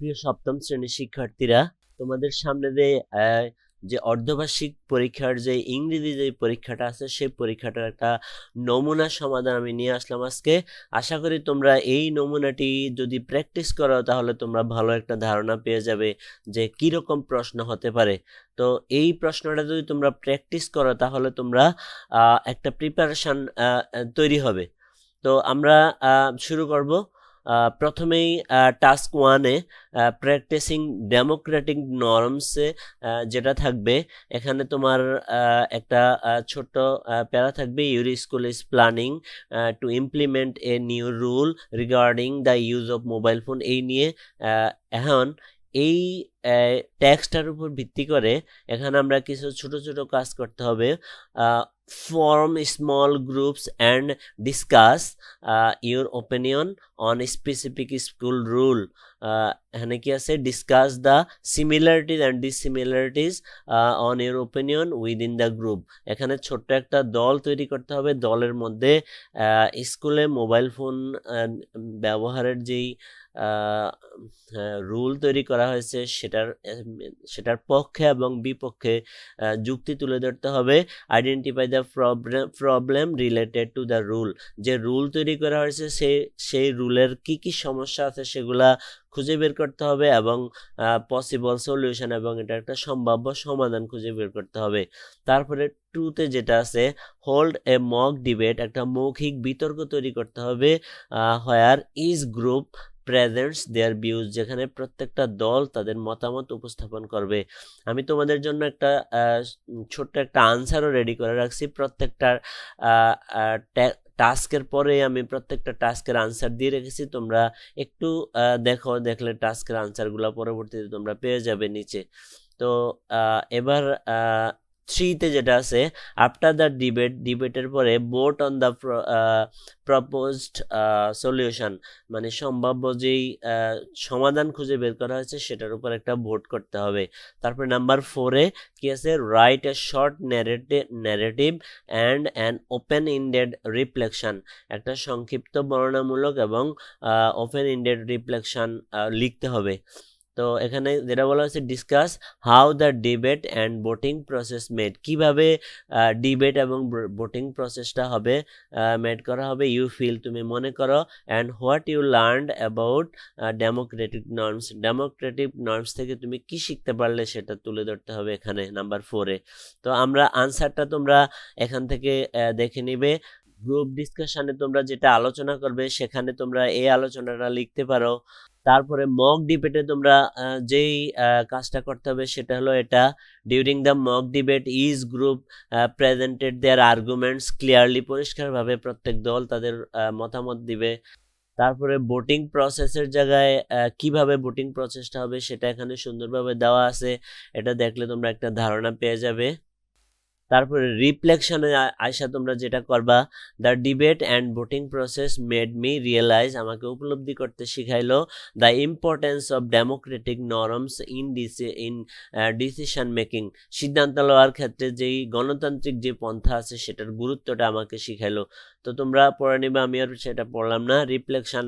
প্রিয় সপ্তম শ্রেণির শিক্ষার্থীরা, তোমাদের সামনে যে যে অর্ধবার্ষিক পরীক্ষার যে ইংরেজি যে পরীক্ষাটা আছে, সেই পরীক্ষাটার একটা নমুনা সমাধান আমি নিয়ে আসলাম আজকে। আশা করি তোমরা এই নমুনাটি যদি প্র্যাকটিস করো, তাহলে তোমরা ভালো একটা ধারণা পেয়ে যাবে যে কি রকম প্রশ্ন হতে পারে। তো এই প্রশ্নটা যদি তোমরা প্র্যাকটিস করো, তাহলে তোমরা একটা প্রিপারেশন তৈরি হবে। তো আমরা শুরু করব। প্রথমেই টাস্ক ওয়ানে প্র্যাকটিসিং ডেমোক্রেটিক নর্মসে যেটা থাকবে, এখানে তোমার একটা ছোট্ট প্যারা থাকবে your school is planning to implement a new rule regarding the use of mobile phone এই নিয়ে এখন এই ট্যাক্সটার উপর ভিত্তি করে, এখানে আমরা কিছু ছোট ছোট কাজ করতে হবে form small groups and discuss your opinion on specific school rule এখানে কি আছে? Discuss the similarities and dissimilarities on your opinion within the group এখানে ছোট্ট একটা দল তৈরি করতে হবে। দলের মধ্যে স্কুলে মোবাইল ফোন ব্যবহারের যেই রুল তৈরি করা হয়েছে সেটার সেটার পক্ষে এবং বিপক্ষে যুক্তি তুলে ধরতে হবে। Identify the problem problem related to the rule যে রুল তৈরি করা হয়েছে সে, সেই রুলের কি কি সমস্যা আছে সেগুলা খুঁজে বের করতে হবে এবং পসিবল সলিউশন এবং এটা একটা সম্ভাব্য সমাধান খুঁজে বের করতে হবে। তারপরে টুতে যেটা আছে হোল্ড এ মক ডিবেট একটা মৌখিক বিতর্ক তৈরি করতে হবে where is group presents their views যেখানে প্রত্যেকটা দল তাদের মতামত উপস্থাপন করবে। আমি তোমাদের জন্য একটা ছোট্ট একটা আনসারও রেডি করে রাখছি। প্রত্যেকটার টাস্কের পরে আমি প্রত্যেকটা টাস্কের আনসার দিয়ে রেখেছি। তোমরা একটু দেখো, দেখলে টাস্কের আনসারগুলো পরবর্তীতে তোমরা পেয়ে যাবে নিচে। তো এবার থ্রিতে যেটা আছে আফটার দ্য ডিবেট ডিবেটের পরে vote on the proposed solution মানে সম্ভাব্য যেই সমাধান খুঁজে বের করা হয়েছে সেটার উপর একটা ভোট করতে হবে। তারপরে নাম্বার ফোরে কি আছে? Write a short narrative narrative and an open ended reflection একটা সংক্ষিপ্ত বর্ণনামূলক এবং ওপেন ইন্ডেড রিফ্লেকশন লিখতে হবে। তো এখানে যেটা বলা হয়েছে discuss how the debate and voting process made কীভাবে ডিবেট এবং ভোটিং প্রসেসটা হবে মেড করা হবে ইউ ফিল তুমি মনে করো and what you learn about democratic norms democratic norms থেকে তুমি কি শিখতে পারলে সেটা তুলে ধরতে হবে এখানে নাম্বার ফোরে তো আমরা আনসারটা তোমরা এখান থেকে দেখে নিবে। গ্রুপ ডিসকাশনে তোমরা যেটা আলোচনা করবে, সেখানে তোমরা এই আলোচনাটা লিখতে পারো। তারপরে মক ডিবেটে তোমরা যেই কাজটা করতে হবে সেটা হলো এটা। During the mock debate is group presented their arguments clearly পরিষ্কারভাবে প্রত্যেক দল তাদের মতামত দিবে। তারপরে ভোটিং প্রসেসের জায়গায় কীভাবে ভোটিং প্রসেসটা হবে সেটা এখানে সুন্দরভাবে দেওয়া আছে। এটা দেখলে তোমরা একটা ধারণা পেয়ে যাবে। তারপরে রিফ্লেকশনে আয়সা তোমরা যেটা করবা the debate and voting process made me realise আমাকে উপলব্ধি করতে শিখাইলো the importance of democratic norms in deci in decision making সিদ্ধান্ত লওয়ার ক্ষেত্রে যেই গণতান্ত্রিক যে পন্থা আছে, সেটার গুরুত্বটা আমাকে শিখাইলো। তো তোমরা পড়ে নিবে, আমি আর সেটা পড়লাম না। রিফ্লেকশন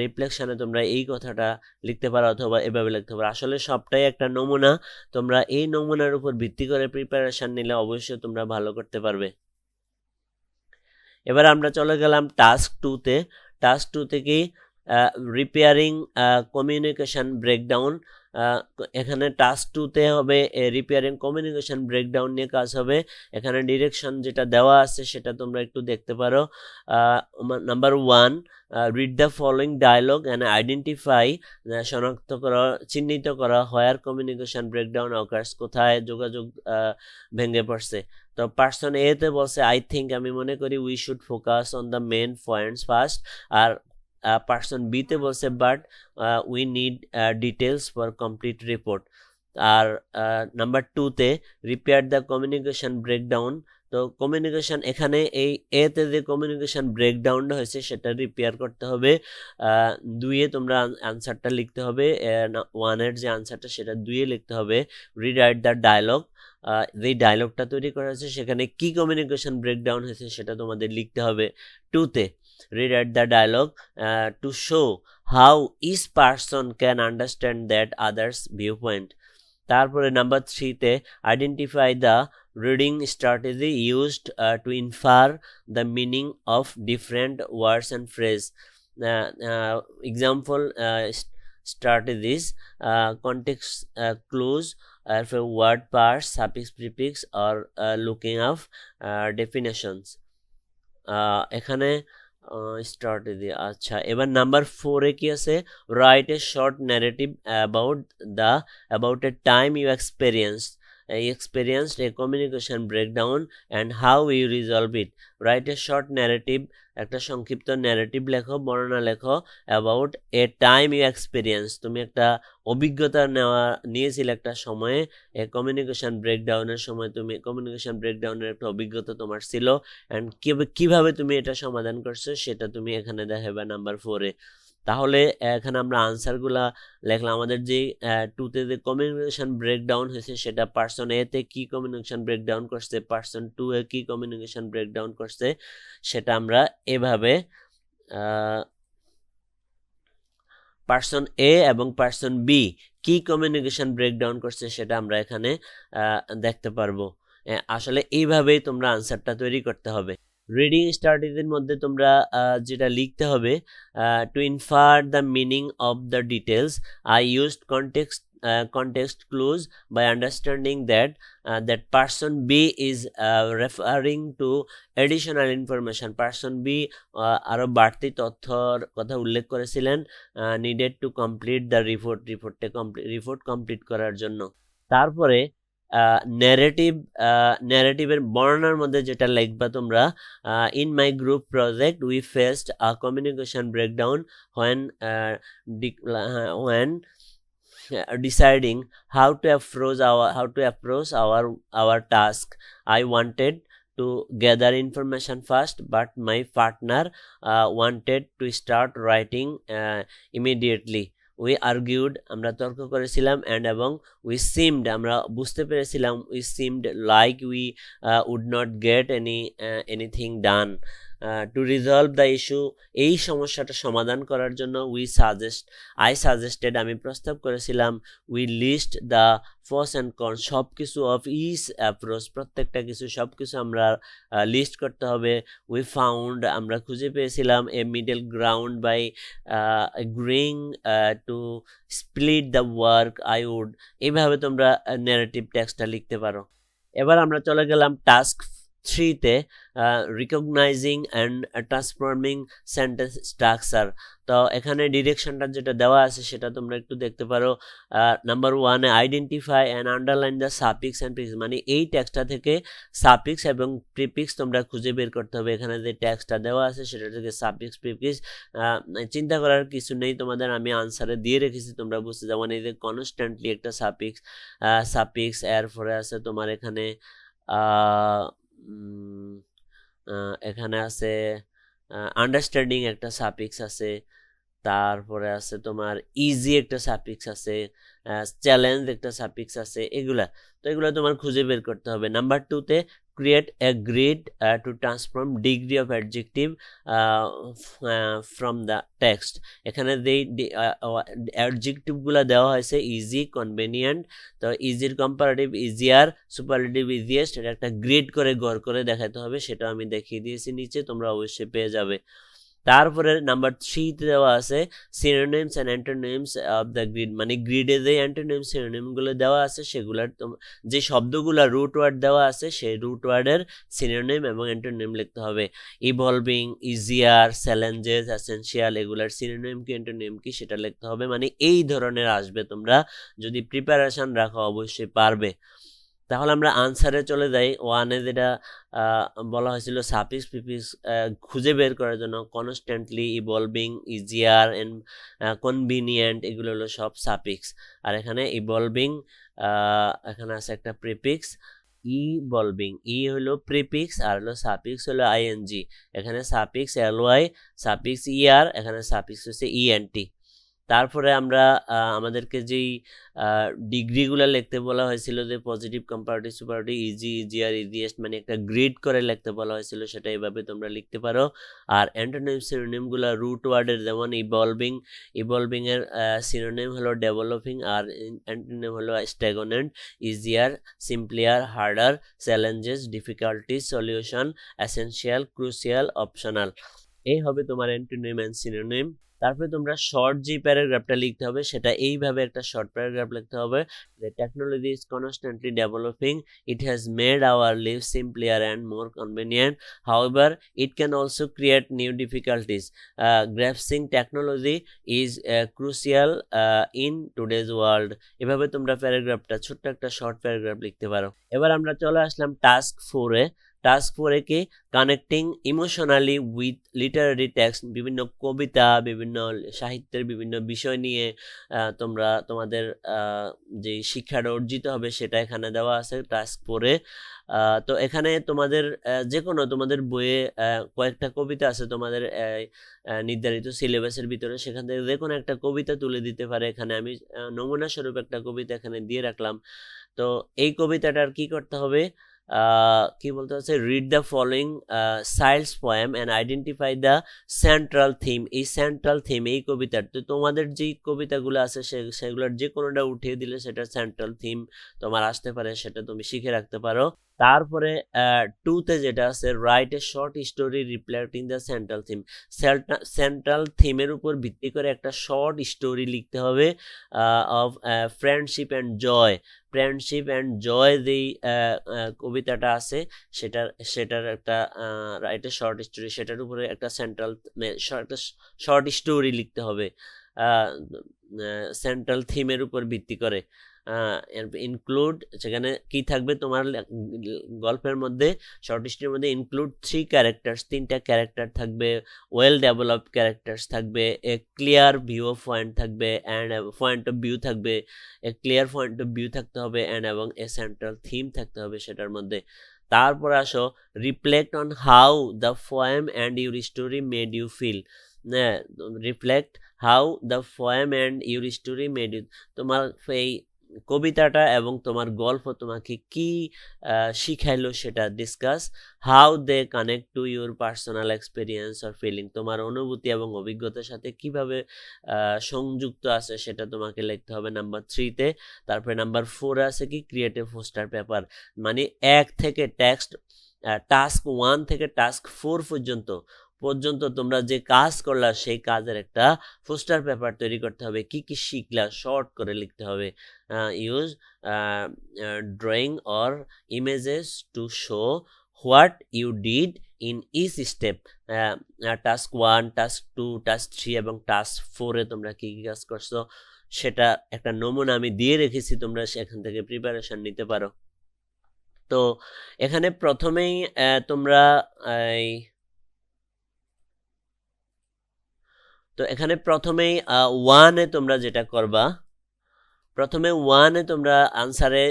রিফ্লেকশনে তোমরা এই কথাটা লিখতে পারো অথবা এভাবে লিখতে পারো। আসলে সবটাই একটা নমুনা। তোমরা এই নমুনার উপর ভিত্তি করে প্রিপারেশন নিলে অবশ্যই তোমরা ভালো করতে পারবে। এবার আমরা চলে গেলাম টাস্ক টুতে টাস্ক টু থেকে রিপেয়ারিং কমিউনিকেশন ব্রেকডাউন এখানে টাস্ক টুতে হবে রিপেয়ারিং কমিউনিকেশন ব্রেকডাউন নিয়ে কাজ হবে। এখানে ডিরেকশন যেটা দেওয়া আছে সেটা তোমরা একটু দেখতে পারো। Number one read the following dialogue and identify শনাক্ত করা, চিহ্নিত করা হোয়ার কমিউনিকেশন ব্রেকডাউন অকার্স কোথায় যোগাযোগ ভেঙে পড়ছে। তো পার্সন এতে বলছে আই থিঙ্ক আমি মনে করি we should focus on the main points first R person বিতে বলছে but we need details for complete report R number টুতে রিপেয়ার দ্য কমিউনিকেশন ব্রেকডাউন তো কমিউনিকেশন এখানে এই এতে যে কমিউনিকেশন ব্রেকডাউনটা হয়েছে, সেটা রিপেয়ার করতে হবে। দুইয়ে তোমরা আনসারটা লিখতে হবে। ওয়ানের যে আনসারটা সেটা দুইয়ে লিখতে হবে। রিরাইট দ্য ডায়লগ যেই ডায়লগটা তৈরি করা হয়েছে, সেখানে কি কমিউনিকেশন ব্রেকডাউন হয়েছে, সেটা তোমাদের লিখতে হবে। টুতে rewrite the dialogue to show how is person can understand that others view point তারপরে নাম্বার থ্রিতে identify the reading strategy used to infer the meaning of different words and phrase example strategies uh, context uh, clues uh, for word parts suffix prefix or uh, looking up uh, definitions uh, এখানে strategy আচ্ছা এবার number ফোরে কি আছে? Write a short narrative about the about a time you experience experienced a communication breakdown and how you resolve it. Write a short narrative, একটা সংক্ষিপ্ত narrative লেখো, বর্ণনা লেখো about a time you experience তুমি একটা অভিজ্ঞতা নেওয়া, নিয়েছিলে একটা সময়ে এ কমিউনিকেশন ব্রেকডাউনের সময় তুমি কমিউনিকেশান ব্রেকডাউনের একটা অভিজ্ঞতা তোমার ছিল অ্যান্ড কীভাবে তুমি এটা সমাধান করছ সেটা তুমি এখানে দেখাবে নাম্বার ফোরে তাহলে এখানে আমরা আনসারগুলা লেখলাম। আমাদের যে টুতে যে কমিউনিকেশন ব্রেকডাউন হয়েছে সেটা পার্সন এতে কি কমিউনিকেশন ব্রেকডাউন করছে পার্সন টু এ কি কমিউনিকেশন ব্রেকডাউন করছে, সেটা আমরা এভাবে পার্সন এ এবং পার্সন বি কি কমিউনিকেশন ব্রেকডাউন করছে সেটা আমরা এখানে দেখতে পারব। আসলে এইভাবেই তোমরা আনসারটা তৈরি করতে হবে। রিডিং স্টাডিজের মধ্যে তোমরা যেটা লিখতে হবে to infer the meaning of the details I used context uh, context clues by understanding that uh, that person b is uh, referring to additional information. Person b আরও বাড়তি তথ্যর কথা উল্লেখ করেছিলেন needed to complete the report রিপোর্টে complete report complete করার জন্য। তারপরে ন্যারেটিভ ন্যারেটিভের বর্ণনার মধ্যে যেটা লিখবা তোমরা in my group project we faced a communication breakdown when when deciding how to approach our how to approach our our task i wanted to gather information first but my partner uh, wanted to start writing uh, immediately we argued আমরা তর্ক করেছিলাম and এবং we seemed আমরা বুঝতে পেরেছিলাম we seemed like we would not get any anything done to resolve the issue এই সমস্যাটা সমাধান করার জন্য উই সাজেস্ট আই সাজেস্টেড আমি প্রস্তাব করেছিলাম we list the pros and con সব কিছু অফ ইস অ্যাপ্রোচ প্রত্যেকটা কিছু সব কিছু আমরা লিস্ট করতে হবে। উই ফাউন্ড আমরা খুঁজে পেয়েছিলাম a middle ground by agreeing to split the work I would এইভাবে তোমরা নেগেটিভ টেক্সটটা লিখতে পারো। এবার আমরা চলে গেলাম টাস্ক থ্রিতে recognising and transforming sentence structure তো এখানে ডিরেকশনটা যেটা দেওয়া আছে সেটা তোমরা একটু দেখতে পারো। নাম্বার ওয়ানে identify and underline the suffix and prefix মানে এই ট্যাক্সটা থেকে সাপিক্স এবং প্রিপিক্স তোমরা খুঁজে বের করতে হবে। এখানে যে ট্যাক্সটা দেওয়া আছে সেটা থেকে সাপিক্স প্রিপিক্স চিন্তা করার কিছু নেই, তোমাদের আমি আনসারে দিয়ে রেখেছি, তোমরা বুঝতে যাব মানে এই যে কনস্ট্যান্টলি একটা সাপিক্স সাপিক্স এরপরে আছে তোমার এখানে এখানে আছে আন্ডারস্ট্যান্ডিং একটা সাপিক্স আছে, তারপরে আছে তোমার ইজি একটা সাপিক্স আছে চ্যালেঞ্জ একটা সাপিক্স আছে, এগুলা। তো এগুলো তোমার খুঁজে বের করতে হবে। নাম্বার টুতে create a grid to transform degree of adjective from the text. এখানে যেই অ্যাডজেক্টিভগুলো দেওয়া হয়েছে ইজি কনভেনিয়েন্ট তো ইজির কম্পারেটিভ ইজিয়ার সুপারলেটিভ ইজিয়েস্ট এটা একটা গ্রিড করে, গড় করে দেখাতে হবে সেটা আমি দেখিয়ে দিয়েছি নিচে, তোমরা অবশ্যই পেয়ে যাবে। তারপরে নাম্বার থ্রিতে দেওয়া আছে synonyms and antonyms of the grid মানে গ্রিডে যে অ্যান্টোনিম সিনোনিমগুলো দেওয়া আছে, সেগুলোর যে শব্দগুলো রুট ওয়ার্ড দেওয়া আছে, সেই রুট ওয়ার্ডের সিনোনিম এবং অ্যান্টোনিম লিখতে হবে। ইভলভিং ইজিয়ার চ্যালেঞ্জেস অ্যাসেন্সিয়াল এগুলার সিনোনিম কি অ্যান্টোনিম কি, সেটা লিখতে হবে। মানে এই ধরনের আসবে তোমরা। যদি প্রিপারেশন রাখো, অবশ্যই পারবে। তাহলে আমরা আনসারে চলে যাই। ওয়ানে যেটা বলা হয়েছিল সাপিক্স পিপিক্স খুঁজে বের করার জন্য constantly evolving easier and convenient এগুলো হলো সব সাপিক্স আর এখানে ইভলভিং এখানে আছে একটা প্রিপিক্স ই বলবিং ই হলো প্রিপিক্স আর হলো সাপিক্স হলো আইএনজি এখানে সাপিক্স এল ওয়াই সাপিক্স ই আর এখানে সাপিক্স হচ্ছে ই এন টি তারপরে আমরা আমাদেরকে যেই ডিগ্রিগুলো লিখতে বলা হয়েছিল যে positive comparative superlative easy easy আর ইজিয়েস্ট মানে একটা গ্রেড করে লিখতে বলা হয়েছিল, সেটা এইভাবে তোমরা লিখতে পারো। আর অ্যান্টোনিম সিনোনিমগুলো রুট ওয়ার্ডের যেমন ইভলভিং ইভলভিং এর সিনোনিম হলো ডেভেলপিং আর অ্যান্টোনিম হলো stagnant easier simplier harder challenges difficulties solution essential crucial optional এই হবে তোমার অ্যান্টোনিম অ্যান্ড সিনোনিম তারপরে তোমরা শর্ট যে প্যারাগ্রাফটা লিখতে হবে, সেটা এইভাবে একটা শর্ট প্যারাগ্রাফ লিখতে হবে যে technology is constantly developing it has made our live simplier and more convenient however it can also create new difficulties grasping technology is crucial in today's world এভাবে তোমরা প্যারাগ্রাফটা ছোট্ট একটা শর্ট প্যারাগ্রাফ লিখতে পারো। এবার আমরা চলে আসলাম টাস্ক ফোরে টাস্ক ফোরে কি connecting emotionally with literary text বিভিন্ন কবিতা, বিভিন্ন সাহিত্যের বিভিন্ন বিষয় নিয়ে তোমরা তোমাদের যে শিক্ষাটা অর্জিত হবে সেটা এখানে দেওয়া আছে টাস্ক ফোরে তো এখানে তোমাদের যে কোনো তোমাদের বইয়ে কয়েকটা কবিতা আছে তোমাদের নির্ধারিত সিলেবাসের ভিতরে। সেখান থেকে যে কোনো একটা কবিতা তুলে দিতে পারে। এখানে আমি নমুনা স্বরূপ একটা কবিতা এখানে দিয়ে রাখলাম। তো এই কবিতাটার কি করতে হবে? কি বলতে হচ্ছে read the following সাইলস poem and identify the central theme এই সেন্ট্রাল থিম এই কবিতার, তো তোমাদের যেই কবিতাগুলো আছে সে, সেগুলোর যে কোনোটা উঠিয়ে দিলে সেটা সেন্ট্রাল থিম তোমার আসতে পারে, সেটা তুমি শিখে রাখতে পারো। তারপরে টুতে যেটা আছে write a short story reflecting the central theme central থিমের উপর ভিত্তি করে একটা শর্ট স্টোরি লিখতে হবে of friendship and joy friendship and joy যেই কবিতাটা আছে, সেটার সেটার একটা রাইট এ শর্ট স্টোরি সেটার উপরে একটা সেন্ট্রাল শর্ট স্টোরি লিখতে হবে সেন্ট্রাল থিমের উপর ভিত্তি করে। ইনক্লুড সেখানে কি থাকবে তোমার গল্পের মধ্যে শর্ট স্টোরির মধ্যে ইনক্লুড থ্রি ক্যারেক্টার্স তিনটা ক্যারেক্টার থাকবে ওয়েল ডেভেলপ ক্যারেক্টার্স থাকবে a clear view of point থাকবে অ্যান্ড পয়েন্ট অফ ভিউ থাকবে a clear point of view থাকতে হবে অ্যান্ড এবং এ সেন্ট্রাল থিম থাকতে হবে সেটার মধ্যে। তারপর আসো reflect on how the poem and your story made you feel reflect how the poem and your story made you তোমার এই কবিতাটা এবং তোমার গল্প তোমাকে কি শিখাইলো সেটা discuss how they connect to your personal experience or feeling তোমার অনুভূতি এবং অভিজ্ঞতার সাথে কীভাবে সংযুক্ত আছে সেটা তোমাকে লিখতে হবে নাম্বার থ্রিতে তারপরে নাম্বার ফোরে আছে কি ক্রিয়েটিভ পোস্টার পেপার মানে এক থেকে টেক্সট টাস্ক ওয়ান থেকে টাস্ক ফোর পর্যন্ত পর্যন্ত তোমরা যে কাজ করলা, সেই কাজের একটা পোস্টার পেপার তৈরি করতে হবে। কি কি শিখলা, শর্ট করে লিখতে হবে। Use drawing or images to show what you did in each step task one task two task three এবং টাস্ক ফোরে তোমরা কি কী কাজ করছ, সেটা একটা নমুনা আমি দিয়ে রেখেছি, তোমরা সেখান থেকে প্রিপারেশন নিতে পারো। তো, এখানে প্রথমেই তোমরা এই তো এখানে প্রথমেই ওয়ানে তোমরা যেটা করবা, প্রথমে ওয়ানে তোমরা আনসারে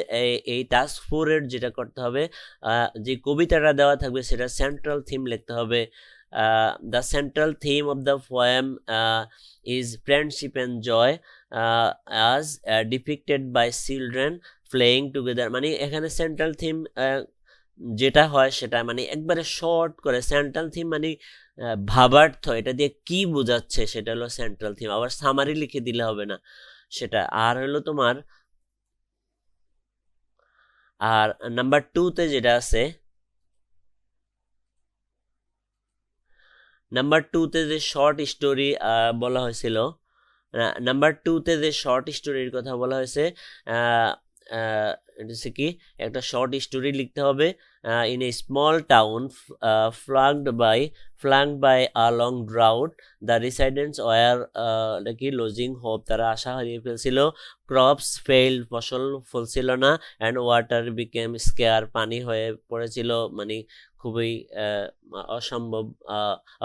এই টাস্ক ফোরের যেটা করতে হবে যে কবিতাটা দেওয়া থাকবে সেটা সেন্ট্রাল থিম লিখতে হবে। The central theme of the poem is friendship and joy as depicted by children playing together মানে এখানে সেন্ট্রাল থিম যেটা হয় সেটা মানে একবারে শর্ট করে সেন্ট্রাল থিম মানে ভাবার্থ, এটা দিয়ে কি বোঝাচ্ছে সেটা হলো সেন্ট্রাল থিম আবার সামারি লিখে দিলে হবে না সেটা। আর হলো তোমার, আর নাম্বার টুতে যেটা আছে নাম্বার টুতে যে শর্ট স্টোরি বলা হয়েছিল নাম্বার টুতে যে শর্ট স্টোরির কথা বলা হয়েছে হচ্ছে কি, একটা শর্ট স্টোরি লিখতে হবে in a small town flanked by flank by a long drought the residents were কি লজিং হোপ তারা আশা হারিয়ে ফেলছিল ক্রপস ফেইল ফসল ফলছিল না অ্যান্ড ওয়াটার বিকেম স্কেয়ার পানি হয়ে পড়েছিল মানে খুবই অসম্ভব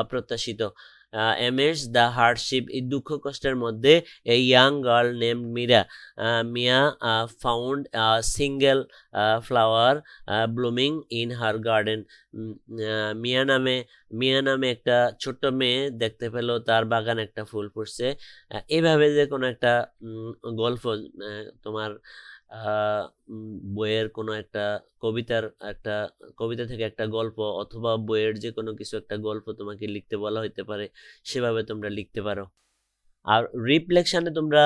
অপ্রত্যাশিত। এমেজ দ্য হার্ডশিপ এই দুঃখ কষ্টের মধ্যে a young girl name Meera. Mia found single flower blooming in her garden Mia নামে মিয়া নামে একটা ছোট্ট মেয়ে দেখতে পেল, তার বাগান একটা ফুল ফুটছে। এভাবে যে কোনো একটা গল্প তোমার বইয়ের কোনো একটা কবিতার একটা, কবিতা থেকে একটা গল্প অথবা বইয়ের যে কোনো কিছু একটা গল্প তোমাকে লিখতে বলা হইতে পারে, সেভাবে তোমরা লিখতে পারো। আর রিফ্লেকশনে তোমরা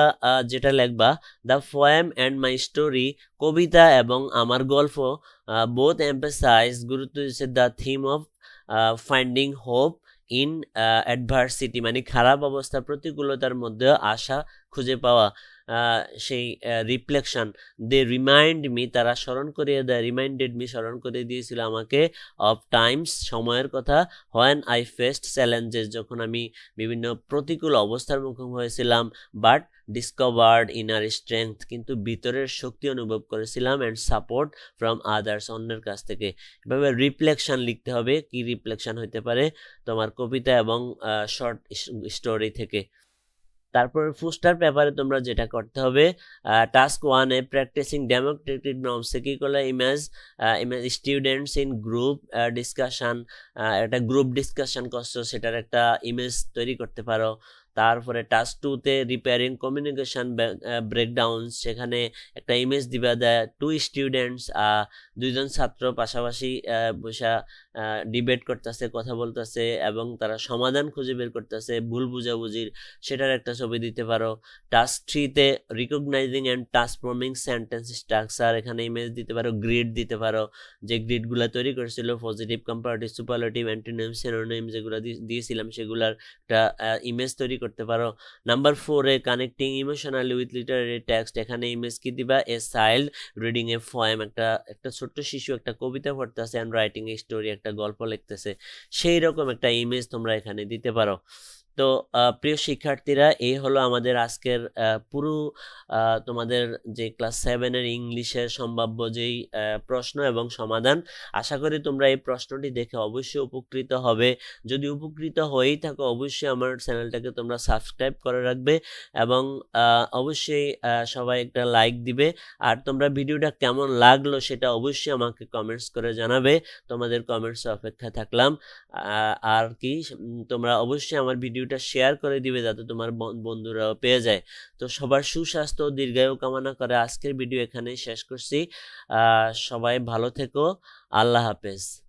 যেটা লিখবা the poem and my story কবিতা এবং আমার গল্প বোথ এম্পাসাইজ গুরুত্ব দিচ্ছে the theme of finding hope in adversity মানে খারাপ অবস্থা প্রতিকূলতার মধ্যে আশা খুঁজে পাওয়া সেই রিফ্লেকশন দে রিমাইন্ড মি তারা স্মরণ করিয়ে দেয় রিমাইন্ডেড মি স্মরণ করে দিয়েছিল আমাকে অফ টাইমস সময়ের কথা হোয়েন আই ফেস্ট চ্যালেঞ্জেস যখন আমি বিভিন্ন প্রতিকূল অবস্থার মুখোমুখি হয়েছিলাম বাট ডিসকভার্ড ইনার স্ট্রেংথ কিন্তু ভিতরের শক্তি অনুভব করেছিলাম অ্যান্ড সাপোর্ট ফ্রম আদার্স অন্যের কাছ থেকে। এভাবে রিফ্লেকশন লিখতে হবে, কি রিফ্লেকশন হতে পারে? তোমার কবিতা এবং শর্ট স্টোরি থেকে। তারপর ফুস্টার পেপারে তোমরা যেটা করতে হবে টাস্ক ওয়ানে প্র্যাকটিসিং ডেমোক্রেটিক নর্মসে কী করলে? Image image students in group discussion একটা গ্রুপ ডিসকাশন করছ, সেটার একটা ইমেজ তৈরি করতে পারো। তারপরে টাস্ক টুতে রিপেয়ারিং কমিউনিকেশন ব্রেকডাউন সেখানে একটা ইমেজ দিবা দেয় টু স্টুডেন্টস দুইজন ছাত্র পাশাপাশি বসা ডিবেট করতেছে, কথা বলতেছে এবং তারা সমাধান খুঁজে বের করতেছে, ভুল বুঝাবুঝির, সেটার একটা ছবি দিতে পারো। টাস্ক থ্রিতে recognising and transforming sentence structure এখানে ইমেজ দিতে পারো গ্রিড দিতে পারো। যে গ্রিডগুলো তৈরি করেছিল positive comparative superlative antonym synonym যেগুলো দিয়েছিলাম, সেগুলার একটা ইমেজ তৈরি করতে পারো। নাম্বার ফোরে connecting emotionally with literary text এখানে ইমেজ কি দিবা? এ চাইল্ড রিডিং এ ফয়েম একটা একটা ছোট্ট শিশু একটা কবিতা পড়তেছে অ্যান্ড রাইটিং এ স্টোরি একটা গল্প লিখতেছে। সেই রকম একটা ইমেজ তোমরা এখানে দিতে পারো। তো প্রিয় শিক্ষার্থীরা, এই হলো আমাদের আজকের পুরো তোমাদের যে ক্লাস সেভেনের ইংলিশের সম্ভাব্য যেই প্রশ্ন এবং সমাধান। আশা করি তোমরা এই প্রশ্নটি দেখে অবশ্যই উপকৃত হবে। যদি উপকৃত হয়েই থাকো, অবশ্যই আমার চ্যানেলটাকে তোমরা সাবস্ক্রাইব করে রাখবে এবং অবশ্যই সবাই একটা লাইক দিবে। আর তোমরা ভিডিওটা কেমন লাগল সেটা অবশ্যই আমাকে কমেন্টস করে জানাবে। তোমাদের কমেন্টস অপেক্ষা থাকলাম। আর কি তোমরা অবশ্যই আমার ভিডিওটা শেয়ার করে দিবে যাতে তোমার বন- বন্ধুরাও পেয়ে যায়। তো সবার সুস্বাস্থ্য, দীর্ঘায়ু কামনা করে আজকের ভিডিও এখানেই শেষ করছি। সবাই ভালো থেকো। আল্লাহ হাফেজ।